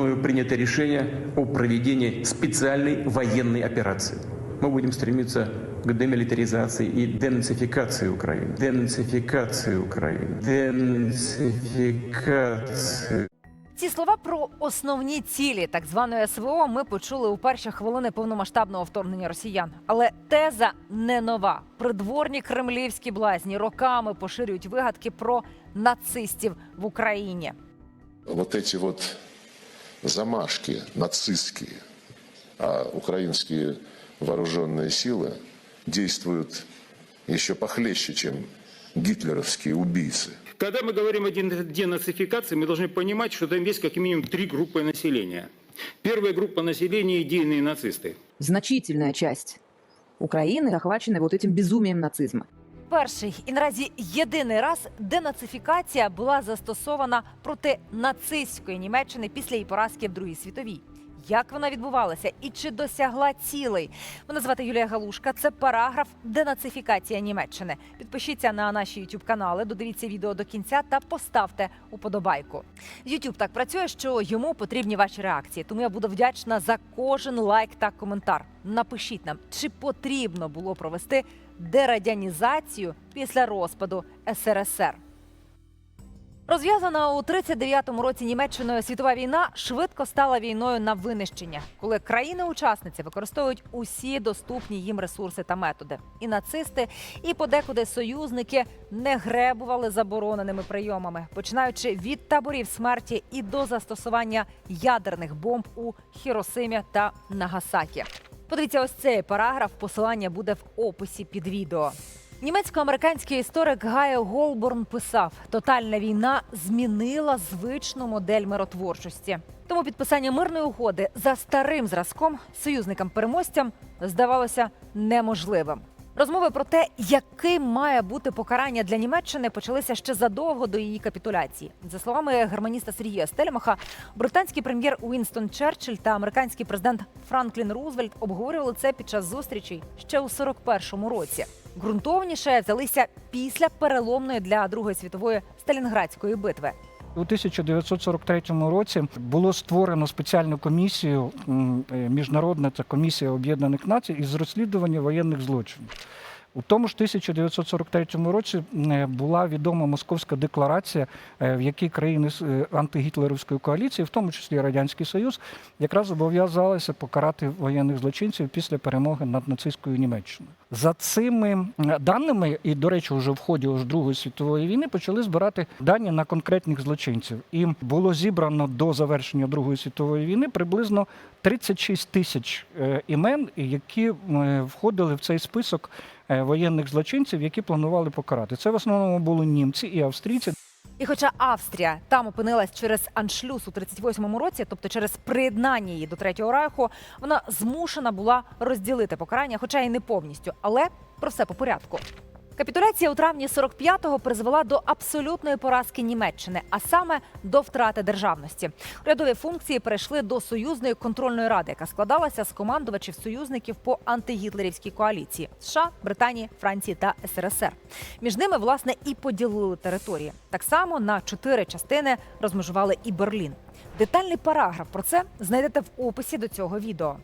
мною принято решение о проведении специальной военной операции. Мы будем стремиться к демилитаризации и денацификации Украины. Денацификации Украины. Денацификации. Ці слова про основні цілі так званої СВО ми почули у перші хвилини повномасштабного вторгнення росіян. Але теза не нова. Придворні кремлівські блазні роками поширюють вигадки про нацистів в Україні. вот эти вот замашки нацистские, а украинские вооруженные силы действуют еще похлеще, чем гитлеровские убийцы. Когда мы говорим о ден- денацификации, мы должны понимать, что там есть как минимум три группы населения. Первая группа населения – идейные нацисты. значительная часть Украины охвачена вот этим безумием нацизма. Перший і наразі єдиний раз денацифікація була застосована проти нацистської Німеччини після її поразки в Другій світовій. Як вона відбувалася і чи досягла цілей? Мене звати Юлія Галушка. Це параграф денацифікація Німеччини. Підпишіться на наші youtube канали, додивіться відео до кінця та поставте уподобайку. YouTube так працює, що йому потрібні ваші реакції. Тому я буду вдячна за кожен лайк та коментар. Напишіть нам, чи потрібно було провести дерадянізацію після розпаду СРСР. Розв'язана у 39-му році Німеччиною світова війна швидко стала війною на винищення, коли країни-учасниці використовують усі доступні їм ресурси та методи. І нацисти, і подекуди союзники не гребували забороненими прийомами, починаючи від таборів смерті і до застосування ядерних бомб у Хіросимі та Нагасакі. Подивіться ось цей параграф. Посилання буде в описі під відео. Німецько-американський історик Гайо Голборн писав: тотальна війна змінила звичну модель миротворчості. Тому підписання мирної угоди за старим зразком союзникам-переможцям здавалося неможливим. Розмови про те, яким має бути покарання для Німеччини, почалися ще задовго до її капітуляції. За словами германіста Сергія Стельмаха, британський прем'єр Уінстон Черчилль та американський президент Франклін Рузвельт обговорювали це під час зустрічей ще у 41-му році. Ґрунтовніше взялися після переломної для Другої світової Сталінградської битви. У 1943 році було створено спеціальну комісію е, міжнародна це комісія Об'єднаних Націй із розслідування воєнних злочинів. У тому ж 1943 році е, була відома московська декларація, е, в якій країни е, антигітлерівської коаліції, в тому числі Радянський Союз, якраз зобов'язалися покарати воєнних злочинців після перемоги над нацистською Німеччиною. За цими даними, і до речі, вже в ході ось Другої світової війни почали збирати дані на конкретних злочинців. І було зібрано до завершення Другої світової війни приблизно 36 тисяч імен, які входили в цей список воєнних злочинців, які планували покарати. Це в основному були німці і австрійці. І хоча Австрія там опинилась через аншлюз у 38-му році, тобто через приєднання її до третього райху, вона змушена була розділити покарання, хоча й не повністю. Але про все по порядку. Капітуляція у травні 45-го призвела до абсолютної поразки Німеччини, а саме до втрати державності. Урядові функції перейшли до союзної контрольної ради, яка складалася з командувачів союзників по антигітлерівській коаліції США, Британії, Франції та СРСР. Між ними власне і поділили території. Так само на чотири частини розмежували і Берлін. Детальний параграф про це знайдете в описі до цього відео.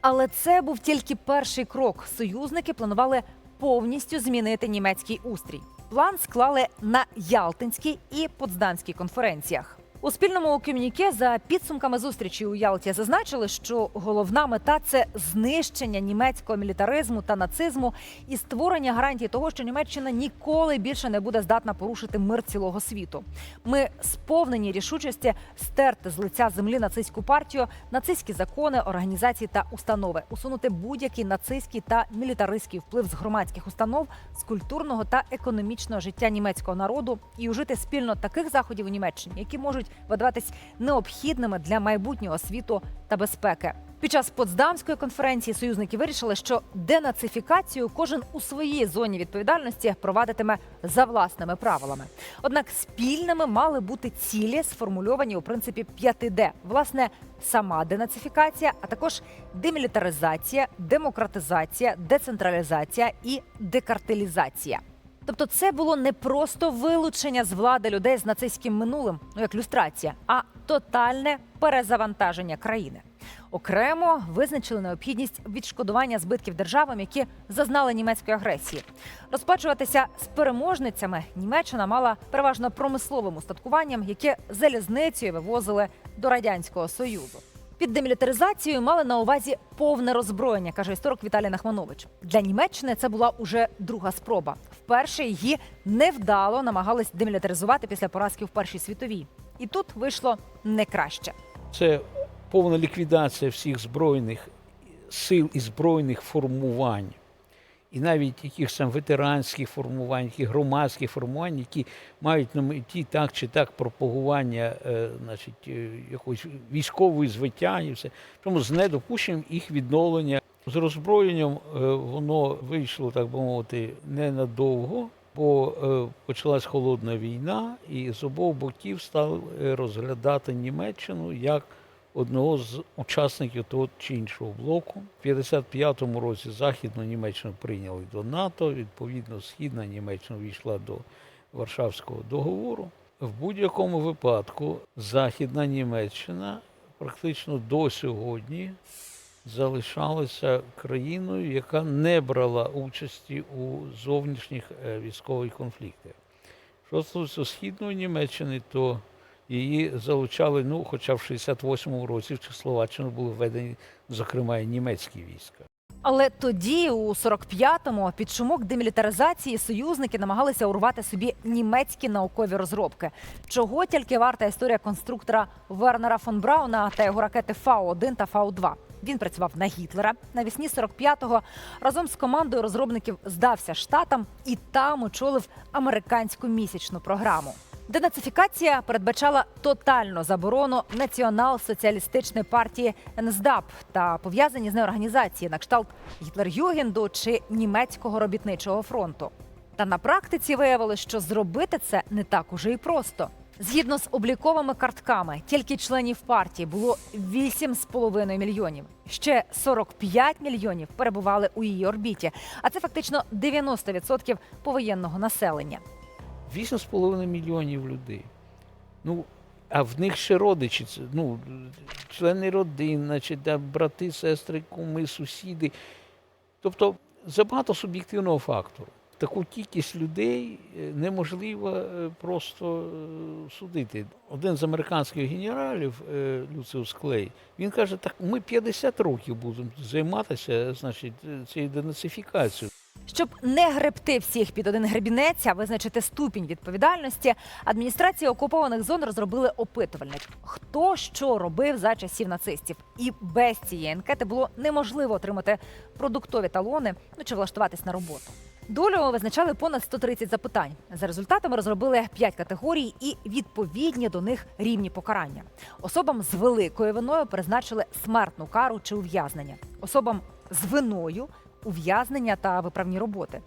Але це був тільки перший крок. Союзники планували повністю змінити німецький устрій. План склали на Ялтинській і Потсдамській конференціях. У спільному комюніке за підсумками зустрічі у Ялті зазначили, що головна мета це знищення німецького мілітаризму та нацизму і створення гарантій того, що Німеччина ніколи більше не буде здатна порушити мир цілого світу. Ми сповнені рішучості стерти з лиця землі нацистську партію, нацистські закони, організації та установи, усунути будь-який нацистський та мілітаристський вплив з громадських установ, з культурного та економічного життя німецького народу і ужити спільно таких заходів у Німеччині, які можуть видаватись необхідними для майбутнього світу та безпеки. Під час Потсдамської конференції союзники вирішили, що денацифікацію кожен у своїй зоні відповідальності провадитиме за власними правилами. Однак спільними мали бути цілі, сформульовані у принципі 5D. Власне, сама денацифікація, а також демілітаризація, демократизація, децентралізація і декартелізація. Тобто, це було не просто вилучення з влади людей з нацистським минулим, ну як люстрація, а тотальне перезавантаження країни. Окремо визначили необхідність відшкодування збитків державам, які зазнали німецької агресії. Розплачуватися з переможницями Німеччина мала переважно промисловим устаткуванням, яке залізницею вивозили до радянського союзу. Під демілітаризацією мали на увазі повне роззброєння, каже історик Віталій Нахманович. Для Німеччини це була уже друга спроба. Вперше її невдало намагались демілітаризувати після поразки в Першій світовій. І тут вийшло не краще. Це повна ліквідація всіх збройних сил і збройних формувань, і навіть якихось там ветеранських формувань, яких громадських формувань, які мають на меті так чи так пропагування е, значить, е, якоїсь військової звиття і все. Тому з недопущенням їх відновлення. З роззброєнням е, воно вийшло, так би мовити, ненадовго, бо почалась холодна війна, і з обох боків стали розглядати Німеччину як одного з учасників того чи іншого блоку. В 55-му році Західну Німеччину прийняли до НАТО, відповідно, Східна Німеччина війшла до Варшавського договору. В будь-якому випадку Західна Німеччина практично до сьогодні залишалася країною, яка не брала участі у зовнішніх е, військових конфліктах. Що стосується Східної Німеччини, то її залучали, ну, хоча в 68-му році в Чехословаччину були введені, зокрема, і німецькі війська. Але тоді, у 45-му, під шумок демілітаризації союзники намагалися урвати собі німецькі наукові розробки. Чого тільки варта історія конструктора Вернера фон Брауна та його ракети Фау-1 та Фау-2. Він працював на Гітлера. Навесні 45-го разом з командою розробників здався штатам і там очолив американську місячну програму. Денацифікація передбачала тотальну заборону націонал-соціалістичної партії НСДАП та пов'язані з нею організації на кшталт Гітлер-Югенду чи німецького робітничого фронту. Та на практиці виявилось, що зробити це не так уже і просто. Згідно з обліковими картками, тільки членів партії було 8,5 мільйонів. Ще 45 мільйонів перебували у її орбіті, а це фактично 90% повоєнного населення. 8,5 мільйонів людей. Ну, а в них ще родичі, ну, члени родин, значить, да, брати, сестри, куми, сусіди. Тобто забагато суб'єктивного фактору. Таку кількість людей е, неможливо е, просто е, судити. Один з американських генералів, Люциус Клей, він каже, так ми 50 років будемо займатися значить, цією денацифікацією. Щоб не гребти всіх під один гребінець, а визначити ступінь відповідальності, адміністрація окупованих зон розробили опитувальник, хто що робив за часів нацистів. І без цієї анкети було неможливо отримати продуктові талони ну чи влаштуватись на роботу. Долю визначали понад 130 запитань. За результатами розробили 5 категорій і відповідні до них рівні покарання. Особам з великою виною призначили смертну кару чи ув'язнення. Особам з виною ув'язнення та виправні роботи.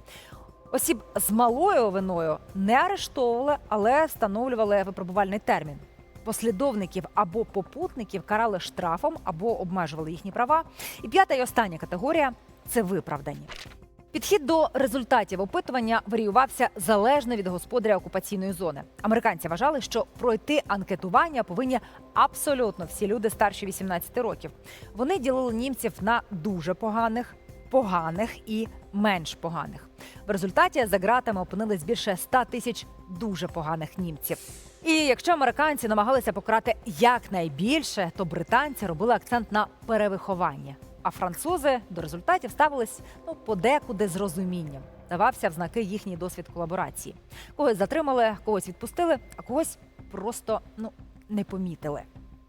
Осіб з малою виною не арештовували, але встановлювали випробувальний термін. Послідовників або попутників карали штрафом або обмежували їхні права. І п'ята і остання категорія це виправдані. Підхід до результатів опитування варіювався залежно від господаря окупаційної зони. Американці вважали, що пройти анкетування повинні абсолютно всі люди старші 18 років. Вони ділили німців на дуже поганих, поганих і менш поганих. В результаті за ґратами опинились більше 100 тисяч дуже поганих німців. І якщо американці намагалися покарати якнайбільше, то британці робили акцент на перевиховання. А французи до результатів ставились ну подекуди з розумінням. Давався в знаки їхній досвід колаборації. Когось затримали, когось відпустили, а когось просто ну не помітили.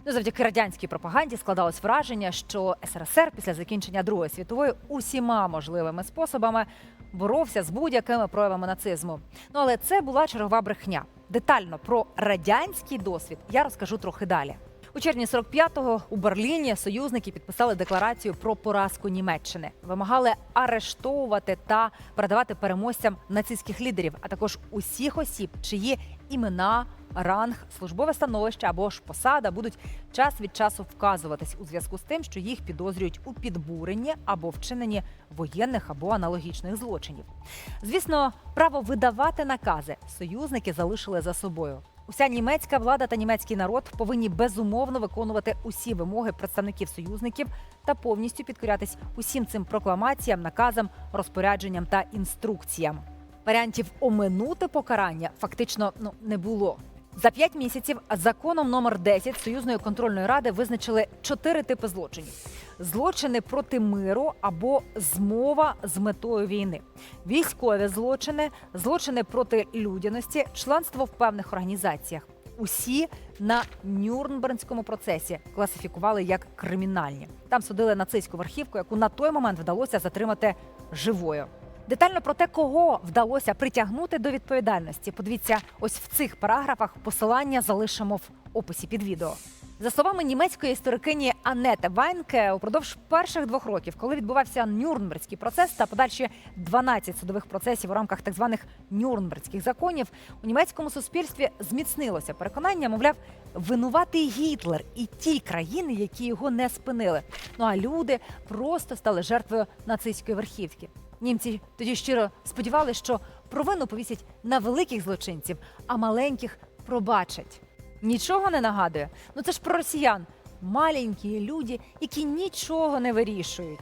Ну, завдяки радянській пропаганді складалось враження, що СРСР після закінчення Другої світової усіма можливими способами боровся з будь-якими проявами нацизму. Ну але це була чергова брехня. Детально про радянський досвід я розкажу трохи далі. У червні 45-го у Берліні союзники підписали декларацію про поразку Німеччини, вимагали арештовувати та передавати переможцям нацистських лідерів, а також усіх осіб, чиї імена, ранг, службове становище або ж посада будуть час від часу вказуватись у зв'язку з тим, що їх підозрюють у підбуренні або вчиненні воєнних або аналогічних злочинів. Звісно, право видавати накази союзники залишили за собою. Уся німецька влада та німецький народ повинні безумовно виконувати усі вимоги представників союзників та повністю підкорятись усім цим прокламаціям, наказам, розпорядженням та інструкціям. Варіантів оминути покарання фактично ну не було. За п'ять місяців законом номер 10 союзної контрольної ради визначили чотири типи злочинів: злочини проти миру або змова з метою війни, військові злочини, злочини проти людяності, членство в певних організаціях. Усі на Нюрнбернському процесі класифікували як кримінальні. Там судили нацистську верхівку, яку на той момент вдалося затримати живою. Детально про те, кого вдалося притягнути до відповідальності. Подивіться, ось в цих параграфах посилання залишимо в описі під відео. За словами німецької історикині Анете Вайнке, упродовж перших двох років, коли відбувався Нюрнберзький процес та подальші 12 судових процесів у рамках так званих Нюрнберзьких законів, у німецькому суспільстві зміцнилося переконання, мовляв, винуватий Гітлер і ті країни, які його не спинили. Ну а люди просто стали жертвою нацистської верхівки. Німці тоді щиро сподівалися, що провину повісять на великих злочинців, а маленьких пробачать. Нічого не нагадує. Ну це ж про росіян. Маленькі люди, які нічого не вирішують.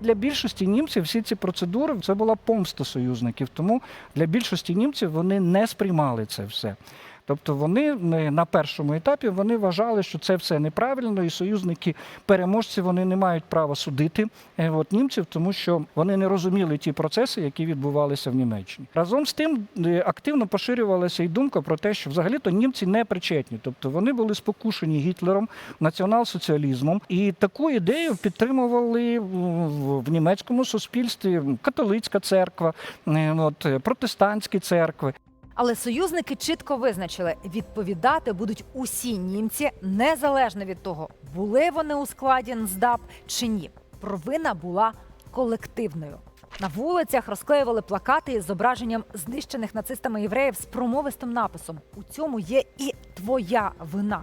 Для більшості німців всі ці процедури це була помста союзників. Тому для більшості німців вони не сприймали це все. Тобто вони на першому етапі вони вважали, що це все неправильно, і союзники переможці вони не мають права судити е, от, німців, тому що вони не розуміли ті процеси, які відбувалися в Німеччині. Разом з тим е, активно поширювалася і думка про те, що взагалі-то німці не причетні, тобто вони були спокушені Гітлером, націонал-соціалізмом, і таку ідею підтримували в- в німецькому суспільстві католицька церква, е, от, е, протестантські церкви. Але союзники чітко визначили, відповідати будуть усі німці, незалежно від того, були вони у складі НСДАП чи ні. Провина була колективною. На вулицях розклеювали плакати із зображенням знищених нацистами євреїв з промовистим написом: у цьому є і твоя вина.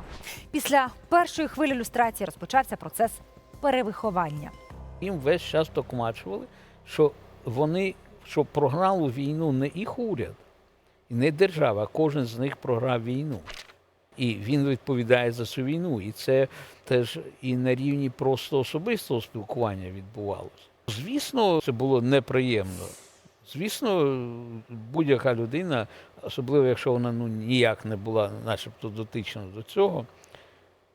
Після першої хвилі люстрації розпочався процес перевиховання. Їм весь час докумачували, що вони що програли війну не їх уряд, не держава, а кожен з них програв війну. І він відповідає за цю війну. І це теж і на рівні просто особистого спілкування відбувалося. Звісно, це було неприємно. Звісно, будь-яка людина, особливо якщо вона ну, ніяк не була начебто дотична до цього,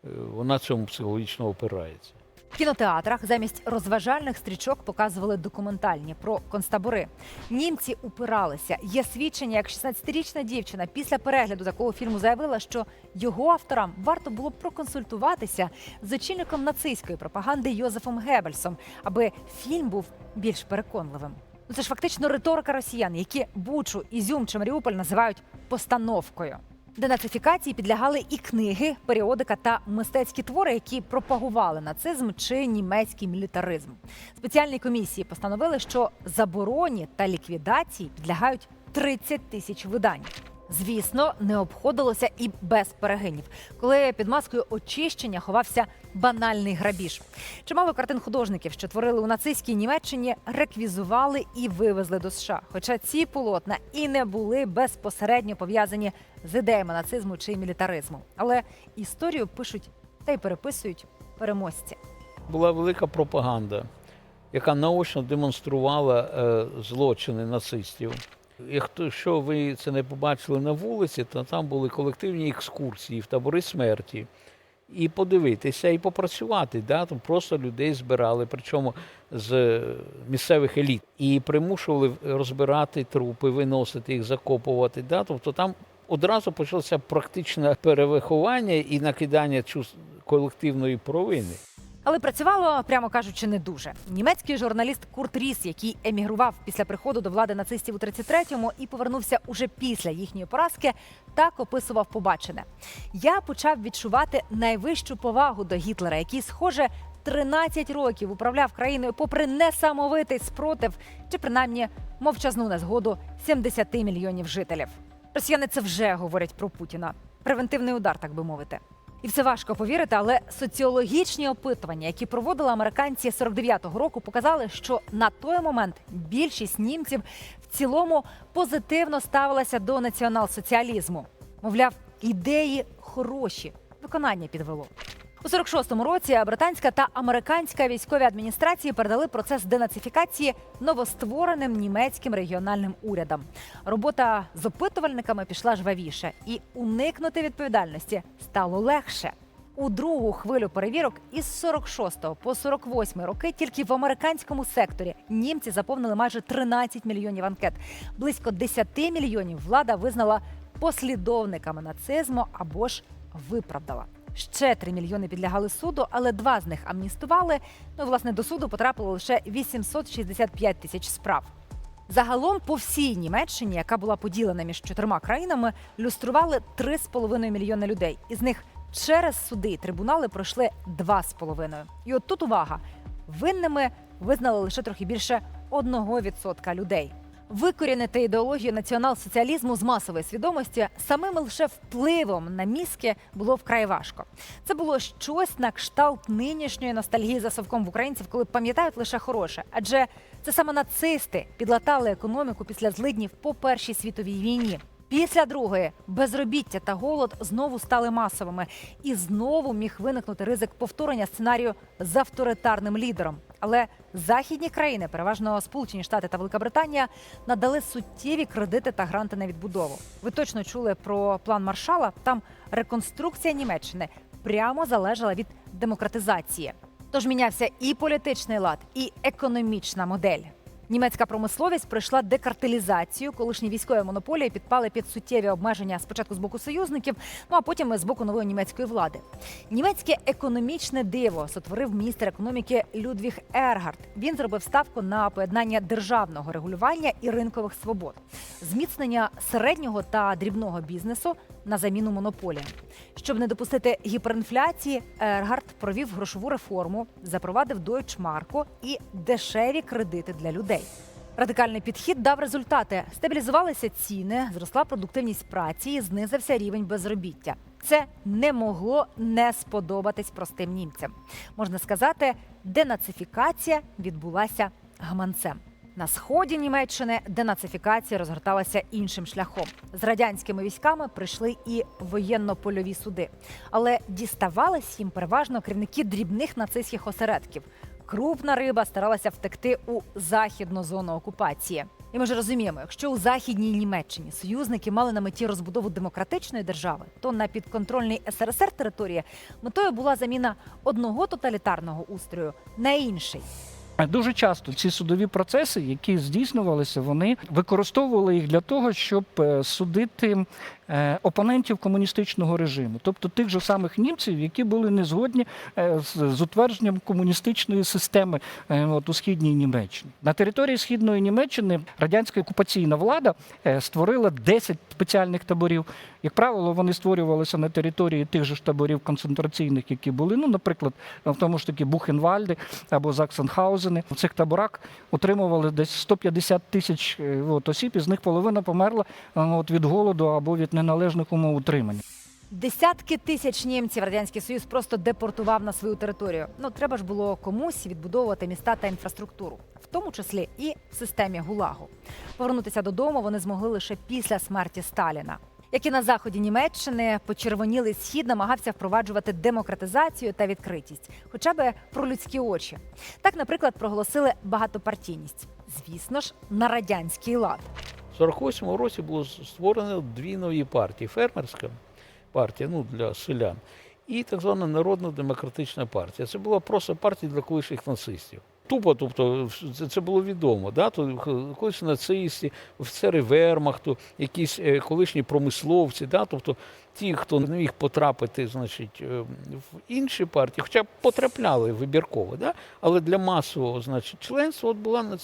е, вона цьому психологічно опирається. Кінотеатрах замість розважальних стрічок показували документальні про концтабори. Німці упиралися. Є свідчення, як 16-річна дівчина після перегляду такого фільму заявила, що його авторам варто було б проконсультуватися з очільником нацистської пропаганди Йозефом Геббельсом, аби фільм був більш переконливим. Ну це ж фактично риторика росіян, які Бучу, Ізюм чи Маріуполь називають постановкою. Денацифікації підлягали і книги, періодика та мистецькі твори, які пропагували нацизм чи німецький мілітаризм. Спеціальні комісії постановили, що забороні та ліквідації підлягають 30 тисяч видань. Звісно, не обходилося і без перегинів, коли під маскою очищення ховався банальний грабіж. Чимало картин художників, що творили у нацистській Німеччині, реквізували і вивезли до США. Хоча ці полотна і не були безпосередньо пов'язані з ідеями нацизму чи мілітаризму. Але історію пишуть та й переписують переможці. була велика пропаганда, яка наочно демонструвала е, злочини нацистів. Якщо ви це не побачили на вулиці, то там були колективні екскурсії в табори смерті. І подивитися, і попрацювати. Да? Там просто людей збирали, причому з місцевих еліт. І примушували розбирати трупи, виносити їх, закопувати. Да? Тобто там одразу почалося практичне перевиховання і накидання колективної провини. Але працювало, прямо кажучи, не дуже. Німецький журналіст Курт Ріс, який емігрував після приходу до влади нацистів у 33-му і повернувся уже після їхньої поразки, так описував побачене. Я почав відчувати найвищу повагу до Гітлера, який, схоже, 13 років управляв країною попри несамовитий спротив чи принаймні мовчазну незгоду 70 мільйонів жителів. Росіяни це вже говорять про Путіна. Превентивний удар, так би мовити. І в це важко повірити, але соціологічні опитування, які проводили американці 49-го року, показали, що на той момент більшість німців в цілому позитивно ставилася до націонал-соціалізму. Мовляв, ідеї хороші, виконання підвело. У 46-му році британська та американська військові адміністрації передали процес денацифікації новоствореним німецьким регіональним урядам. Робота з опитувальниками пішла жвавіше, і уникнути відповідальності стало легше. У другу хвилю перевірок із 46 по 48 роки тільки в американському секторі німці заповнили майже 13 мільйонів анкет. Близько 10 мільйонів влада визнала послідовниками нацизму або ж виправдала. Ще 3 мільйони підлягали суду, але два з них амністували. Ну, власне, до суду потрапило лише 865 тисяч справ. Загалом по всій Німеччині, яка була поділена між чотирма країнами, люстрували 3,5 мільйони людей. Із них через суди і трибунали пройшли 2,5. І от тут увага: винними визнали лише трохи більше 1% людей. Викорінити ідеологію націонал-соціалізму з масової свідомості самим лише впливом на мізки було вкрай важко. Це було щось на кшталт нинішньої ностальгії за совком в українців, коли пам'ятають лише хороше. Адже це саме нацисти підлатали економіку після злиднів по першій світовій війні. Після другої безробіття та голод знову стали масовими, і знову міг виникнути ризик повторення сценарію з авторитарним лідером. Але західні країни, переважно Сполучені Штати та Велика Британія, надали суттєві кредити та гранти на відбудову. Ви точно чули про план Маршала? Там реконструкція Німеччини прямо залежала від демократизації. Тож мінявся і політичний лад, і економічна модель. Німецька промисловість пройшла декартелізацію. Колишні військові монополії підпали під суттєві обмеження спочатку з боку союзників, ну а потім з боку нової німецької влади. Німецьке економічне диво сотворив міністр економіки Людвіг Ергард. Він зробив ставку на поєднання державного регулювання і ринкових свобод, зміцнення середнього та дрібного бізнесу на заміну монополіям. Щоб не допустити гіперінфляції, Ергард провів грошову реформу, запровадив дойчмарку і дешеві кредити для людей. Радикальний підхід дав результати: стабілізувалися ціни, зросла продуктивність праці, і знизився рівень безробіття. Це не могло не сподобатись простим німцям. Можна сказати, денацифікація відбулася гаманцем. На сході Німеччини денацифікація розгорталася іншим шляхом. З радянськими військами прийшли і воєнно-польові суди, але діставались їм переважно керівники дрібних нацистських осередків. Крупна риба старалася втекти у західну зону окупації. І ми ж розуміємо, якщо у західній Німеччині союзники мали на меті розбудову демократичної держави, то на підконтрольній СРСР території метою була заміна одного тоталітарного устрою на інший. Дуже часто ці судові процеси, які здійснювалися, вони використовували їх для того, щоб е, судити опонентів комуністичного режиму, тобто тих же самих німців, які були не згодні е, з, утвердженням комуністичної системи е, от, у східній Німеччині. На території східної Німеччини радянська окупаційна влада е, створила 10 спеціальних таборів. Як правило, вони створювалися на території тих же ж таборів концентраційних, які були, ну, наприклад, в тому ж таки Бухенвальди або Заксенхаузени. В цих таборах утримували десь 150 тисяч е, от, осіб, із них половина померла е, от, від голоду або від неналежних умов утримання. Десятки тисяч німців радянський союз просто депортував на свою територію. Ну треба ж було комусь відбудовувати міста та інфраструктуру, в тому числі і в системі ГУЛАГу. Повернутися додому вони змогли лише після смерті Сталіна. Як і на заході Німеччини, почервонілий схід намагався впроваджувати демократизацію та відкритість, хоча б про людські очі. Так, наприклад, проголосили багатопартійність. Звісно ж, на радянський лад. В 48-му році було створено дві нові партії: фермерська партія ну, для селян, і так звана Народна демократична партія. Це була просто партія для колишніх нацистів. Тупо, тобто, це, було відомо. Да? То колишні нацисти, офіцери вермахту, якісь е, колишні промисловці, да? тобто ті, хто не міг потрапити значить, е, в інші партії, хоча б потрапляли вибірково, да? але для масового значить, членства от була.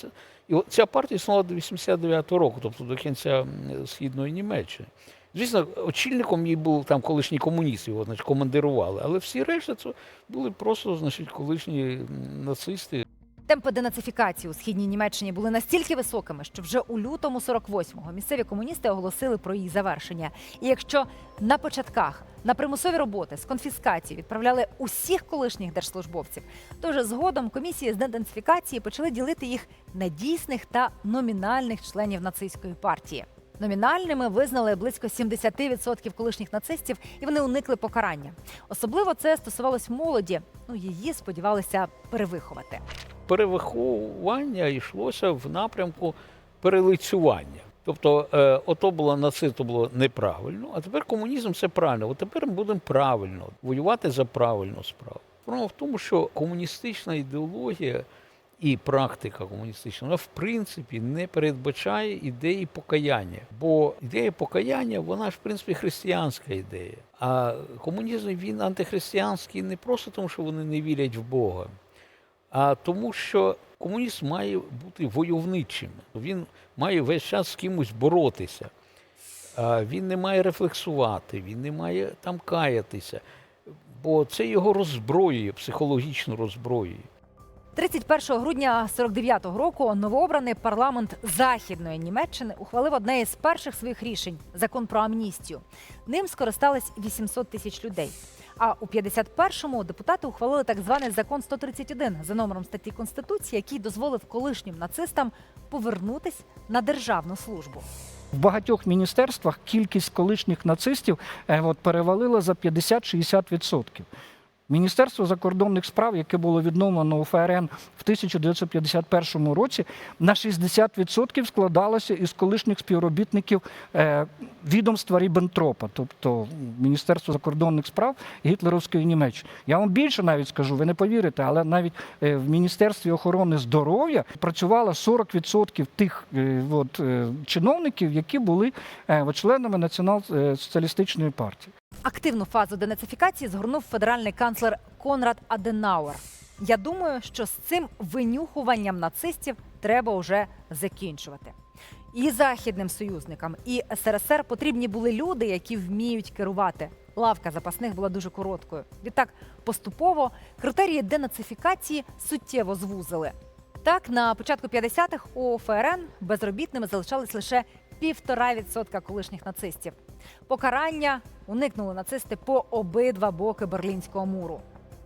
І ця партія існувала до 89-го року, тобто до кінця східної Німеччини. Звісно, очільником її був там колишній комуніст, його значить, командирували, але всі решта це були просто значить, колишні нацисти. Темпи денацифікації у східній Німеччині були настільки високими, що вже у лютому 48-го місцеві комуністи оголосили про її завершення. І якщо на початках на примусові роботи з конфіскації відправляли усіх колишніх держслужбовців, то вже згодом комісії з денацифікації почали ділити їх на дійсних та номінальних членів нацистської партії. Номінальними визнали близько 70% колишніх нацистів, і вони уникли покарання. Особливо це стосувалось молоді. Ну її сподівалися перевиховати. Перевиховування йшлося в напрямку перелицювання. Тобто, е, ото було нацизм, то було неправильно, а тепер комунізм це правильно. От тепер ми будемо правильно воювати за правильну справу. Справа в тому, що комуністична ідеологія і практика комуністична, вона в принципі не передбачає ідеї покаяння. Бо ідея покаяння, вона ж в принципі християнська ідея. А комунізм він антихристиянський не просто тому, що вони не вірять в Бога, а тому, що комунізм має бути войовничим. Він має весь час з кимось боротися. Він не має рефлексувати, він не має там каятися, бо це його роззброює, психологічно роззброює. 31 грудня 49-го року новообраний парламент Західної Німеччини ухвалив одне із перших своїх рішень закон про амністію. Ним скористались 800 тисяч людей. А у 51-му депутати ухвалили так званий закон 131 за номером статті Конституції, який дозволив колишнім нацистам повернутись на державну службу. В багатьох міністерствах кількість колишніх нацистів е, от, перевалила за 50-60%. Міністерство закордонних справ, яке було відновлено у ФРН в 1951 році, на 60% складалося із колишніх співробітників е, відомства Ріббентропа, тобто Міністерство закордонних справ гітлерівської Німеччини. Я вам більше навіть скажу, ви не повірите, але навіть е, в Міністерстві охорони здоров'я працювало 40% тих е, от, чиновників, які були членами націонал-соціалістичної партії. Активну фазу денацифікації згорнув федеральний канцлер Конрад Аденауер. Я думаю, що з цим винюхуванням нацистів треба вже закінчувати. І західним союзникам, і СРСР потрібні були люди, які вміють керувати. Лавка запасних була дуже короткою. Відтак, поступово критерії денацифікації суттєво звузили. Так, на початку 50-х у ФРН безробітними залишались лише півтора відсотка колишніх нацистів. Покарання уникнули нацисти по обидва боки Берлінського муру.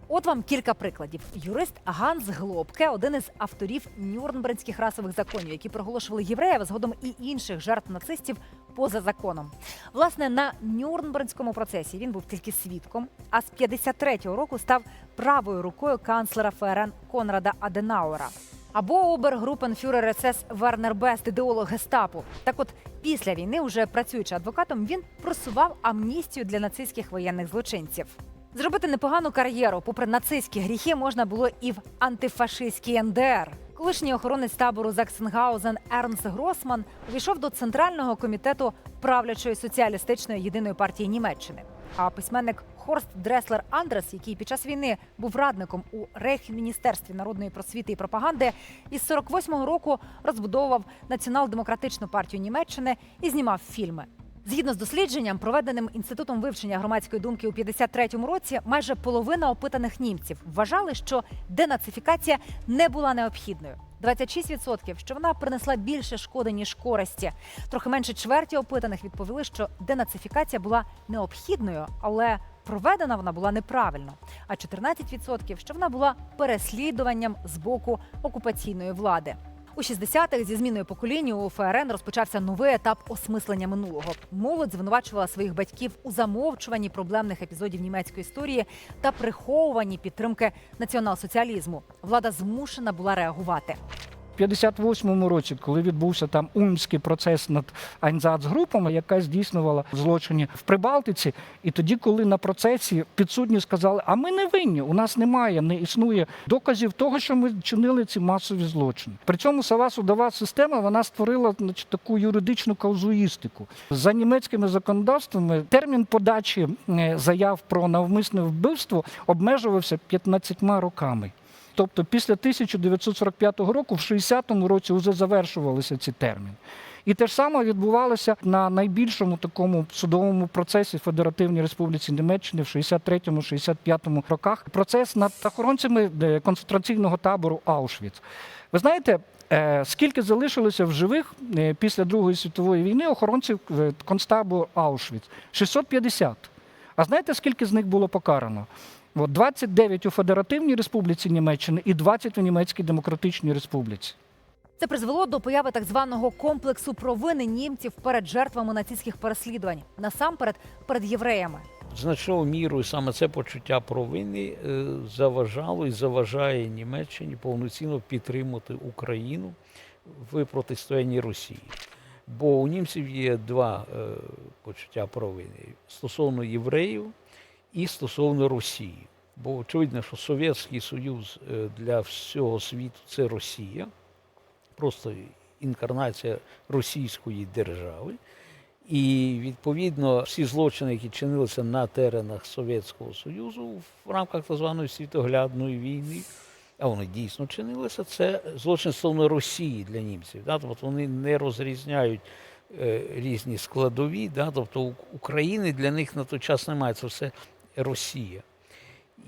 От вам кілька прикладів. Юрист Ганс Глобке, один із авторів Нюрнберзьких расових законів, які проголошували євреїв, а згодом і інших жертв нацистів поза законом. Власне, на Нюрнберзькому процесі він був тільки свідком, а з 53-го року став правою рукою канцлера ФРН Конрада Аденауера. Або обергрупенфюрер СС Вернер Бест, ідеолог гестапо. Так от після війни, уже працюючи адвокатом, він просував амністію для нацистських воєнних злочинців. Зробити непогану кар'єру, попри нацистські гріхи, можна було і в антифашистській НДР. Колишній охоронець табору Заксенгаузен Ернст Гросман увійшов до центрального комітету правлячої соціалістичної єдиної партії Німеччини. А письменник Хорст Дреслер Андрес, який під час війни був радником у Рейхміністерстві народної просвіти і пропаганди, із 48-го року розбудовував націонал-демократичну партію Німеччини і знімав фільми. Згідно з дослідженням, проведеним інститутом вивчення громадської думки у 53-му році, майже половина опитаних німців вважали, що денацифікація не була необхідною. 26% – що вона принесла більше шкоди ніж користі. Трохи менше чверті опитаних відповіли, що денацифікація була необхідною, але проведена вона була неправильно. А 14% – що вона була переслідуванням з боку окупаційної влади. У 60-х зі зміною покоління у ФРН розпочався новий етап осмислення минулого. Молодь звинувачувала своїх батьків у замовчуванні проблемних епізодів німецької історії та приховуванні підтримки націонал-соціалізму. Влада змушена була реагувати. В 58-му році, коли відбувся там умський процес над Айнзацгрупами, яка здійснювала злочини в Прибалтиці, і тоді, коли на процесі підсудні сказали, а ми не винні, у нас немає, не існує доказів того, що ми чинили ці масові злочини. При цьому сама судова система вона створила значить, таку юридичну казуїстику. За німецькими законодавствами термін подачі е, заяв про навмисне вбивство обмежувався 15 роками. Тобто після 1945 року, в 60-му році, вже завершувалися ці терміни. І те ж саме відбувалося на найбільшому такому судовому процесі Федеративній Республіці Німеччини в 63-65 роках. Процес над охоронцями е, концентраційного табору Аушвіц. Ви знаєте, е, скільки залишилося в живих е, після Другої світової війни охоронців концтабору Аушвіц? 650. А знаєте, скільки з них було покарано? От 29 у Федеративній Республіці Німеччини і 20 у Німецькій Демократичній Республіці. Це призвело до появи так званого комплексу провини німців перед жертвами нацистських переслідувань, насамперед перед євреями. Значною мірою саме це почуття провини е, заважало і заважає Німеччині повноцінно підтримати Україну в протистоянні Росії. Бо у німців є два е, почуття провини стосовно євреїв і стосовно Росії. Бо очевидно, що Совєтський Союз е, для всього світу це Росія, просто інкарнація російської держави. І відповідно всі злочини, які чинилися на теренах Совєтського Союзу в рамках так званої світоглядної війни, а вони дійсно чинилися, це злочин стосовно Росії для німців. Да? Тобто вони не розрізняють е, різні складові, да? тобто України для них на той час немає, це все Росія.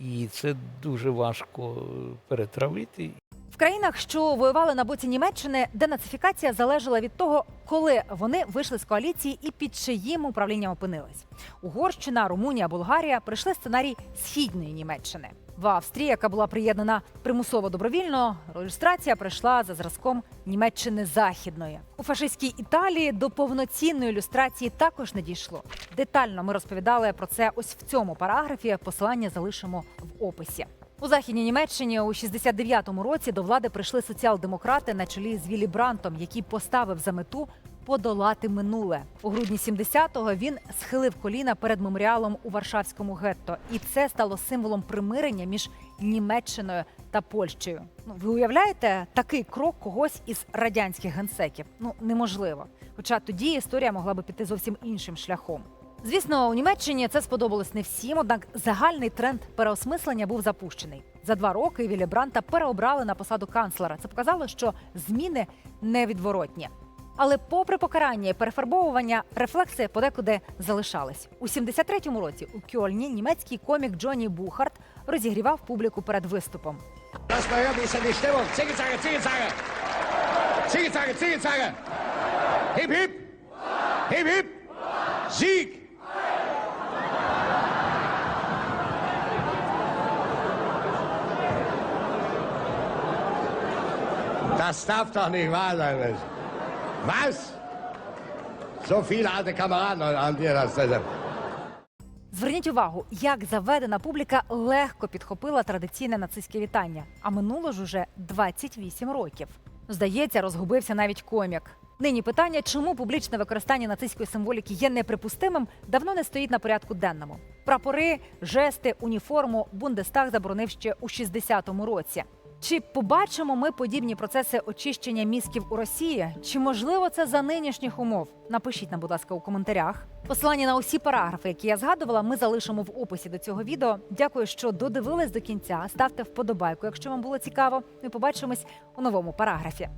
І це дуже важко е, перетравити. В країнах, що воювали на боці Німеччини, денацифікація залежала від того, коли вони вийшли з коаліції і під чиїм управлінням опинились. Угорщина, Румунія, Болгарія прийшли сценарій східної Німеччини. В Австрії, яка була приєднана примусово добровільно, реєстрація прийшла за зразком Німеччини західної. У фашистській Італії до повноцінної ілюстрації також не дійшло. Детально ми розповідали про це ось в цьому параграфі. Посилання залишимо в описі. У західній Німеччині у 69-му році до влади прийшли соціал-демократи на чолі з Віллі Брантом, який поставив за мету подолати минуле. У грудні 70-го він схилив коліна перед меморіалом у Варшавському гетто, і це стало символом примирення між Німеччиною та Польщею. Ну ви уявляєте такий крок когось із радянських генсеків? Ну неможливо. Хоча тоді історія могла би піти зовсім іншим шляхом. Звісно, у Німеччині це сподобалось не всім, однак загальний тренд переосмислення був запущений. За два роки Віллі Бранта переобрали на посаду канцлера. Це показало, що зміни невідворотні. Але попри покарання і перефарбовування, рефлекси подекуди залишались. У 73-му році у Кьольні німецький комік Джонні Бухарт розігрівав публіку перед виступом. Lass Das darf doch nicht wahr sein. Mensch. Was? So viele alte Kameraden haben dir das. Зверніть увагу, як заведена публіка легко підхопила традиційне нацистське вітання. А минуло ж уже 28 років. Здається, розгубився навіть комік. Нині питання, чому публічне використання нацистської символіки є неприпустимим, давно не стоїть на порядку денному. Прапори, жести, уніформу Бундестаг заборонив ще у 60-му році. Чи побачимо ми подібні процеси очищення мізків у Росії? Чи можливо це за нинішніх умов? Напишіть нам, будь ласка, у коментарях. Посилання на усі параграфи, які я згадувала, ми залишимо в описі до цього відео. Дякую, що додивились до кінця. Ставте вподобайку, якщо вам було цікаво. Ми побачимось у новому параграфі.